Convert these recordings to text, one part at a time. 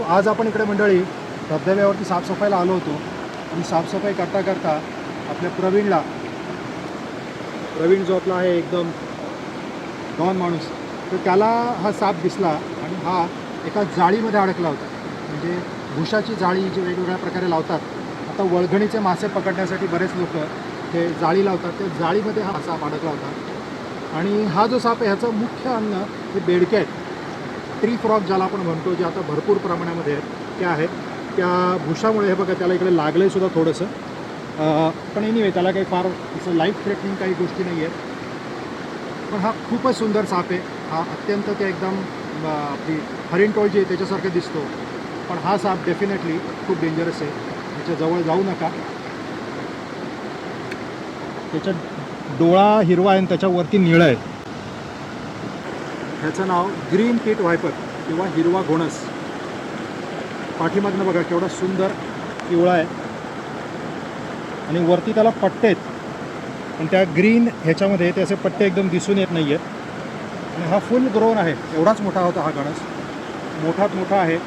So आज आपण इकडे मंडळी धबधब्यावरती साफसफाईला आलो होतो. आणि साफसफाई करता करता आपल्या प्रवीणला प्रवीण जो आपला आहे एकदम डॉन माणूस तर त्याला हा साप दिसला आणि हा एका जाळीमध्ये अडकला होता. म्हणजे भुशाची जाळी जी वेगवेगळ्या प्रकारे लावतात आता वळघणीचे मासे पकडण्यासाठी बरेच लोक ते जाळी लावतात. त्या जाळीमध्ये हा साप अडकला होता. आणि हा जो साप आहे ह्याचं मुख्य अन्न हे बेडके आहेत. ट्री फ्रॉग ज्याला आपण म्हणतो जे आता भरपूर प्रमाणामध्ये आहेत त्या आहेत. त्या भुशामुळे हे बघा त्याला इकडे लागलं आहे सुद्धा थोडंसं. पण पण एनिवे त्याला काही फार असं लाईफ थ्रेटनिंग काही गोष्टी नाही आहेत पण हा खूपच सुंदर साप आहे. हा अत्यंत ते एकदम आपली हरिण जी आहे त्याच्यासारखं दिसतो. पण हा साप डेफिनेटली खूप डेंजरस आहे. त्याच्याजवळ जाऊ नका. त्याच्या डोळा हिरवा आहे आणि त्याच्यावरती निळं आहे. ह्याचं नाव ग्रीन किट वायपर किंवा हिरवा घोणस. पाठीमागनं बघा केवढा सुंदर पिवळा आहे. आणि वरती त्याला पट्टे आहेत. पण त्या ग्रीन ह्याच्यामध्ये ते असे पट्टे एकदम दिसून येत नाही आहेत आणि हा फुल ग्रोन आहे. एवढाच मोठा होता हा गणस मोठात मोठा आहे.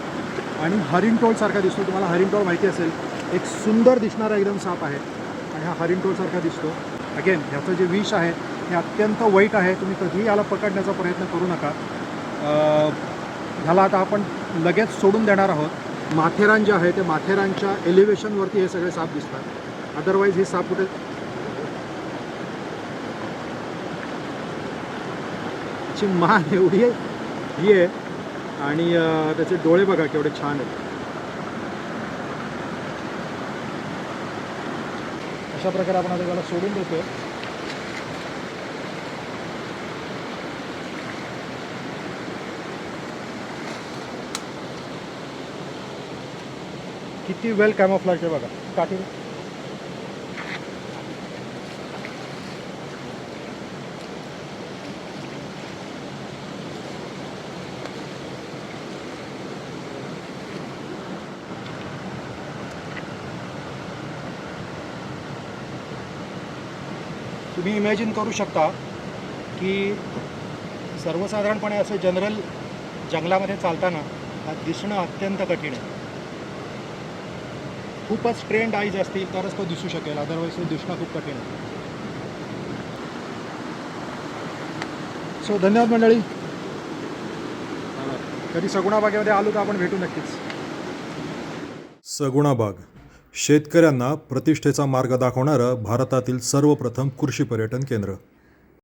आणि हरिणटोळसारखा दिसतो. तुम्हाला हरिणटोळ माहिती असेल. एक सुंदर दिसणारा एकदम साप आहे. ह्या हा हरिणटोळसारखा दिसतो. अगेन ह्याचं जे विष आहे हे अत्यंत वाईट आहे. तुम्ही कधीही याला पकडण्याचा प्रयत्न करू नका. ह्याला आता आपण लगेच सोडून देणार आहोत. माथेरान जे आहे ते माथेरानच्या एलिव्हेशनवरती हे सगळे साप दिसतात. अदरवाईज हे साप कुठे ची मान एवढी आहे. ही आहे. आणि त्याचे डोळे बघा केवढे छान आहेत. अशा प्रकारे आपण आता त्याला सोडून देतो किती वेल कॅमोफ्लाज आहे बघा. काठी तुम्ही इमॅजिन करू शकता की सर्वसाधारणपणे असं जनरल जंगलामध्ये चालताना हा दिसणं अत्यंत कठीण आहे. खूपच ट्रेंड आईज असतील तरच तो दिसू शकेल अदरवाईज तो दिसणं खूप कठीण आहे. सो धन्यवाद मंडळी. कधी सगुणा बागेमध्ये आलो तर आपण भेटू नक्कीच. सगुणाबाग. शेतकऱ्यांना प्रतिष्ठेचा मार्ग दाखवणारं भारतातील सर्वप्रथम कृषी पर्यटन केंद्र.